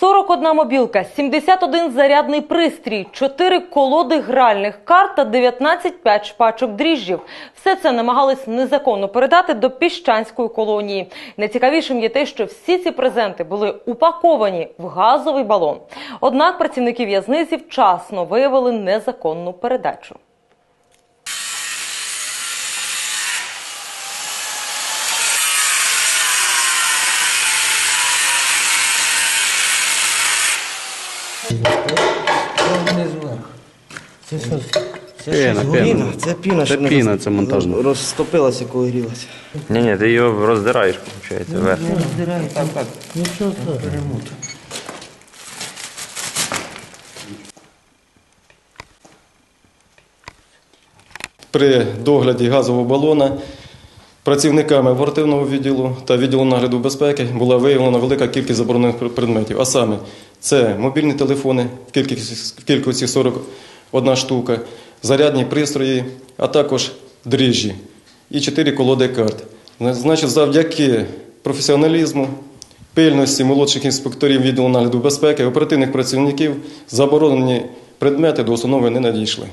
41 мобілка, 71 зарядний пристрій, 4 колоди гральних карт та 19 п'ять пачок дріжджів. Все це намагались незаконно передати до піщанської колонії. Найцікавішим є те, що всі ці презенти були упаковані в газовий балон. Однак працівники в'язниці вчасно виявили незаконну передачу. Це що? Це Піна? Це піна, Це що піна, це монтажна. Розтопилася, коли грілася. Ні, ні, ти його роздираєш, виходить, вверх. Так, так. Нічого перемут. При догляді газового балона працівниками оперативного відділу та відділу нагляду безпеки була виявлена велика кількість заборонених предметів. А саме, це мобільні телефони в кількості, в кількості 41 штука, зарядні пристрої, а також дріжджі і 4 колоди карт. Значить, завдяки професіоналізму, пильності молодших інспекторів відділу нагляду безпеки, оперативних працівників заборонені предмети до установи не надійшли.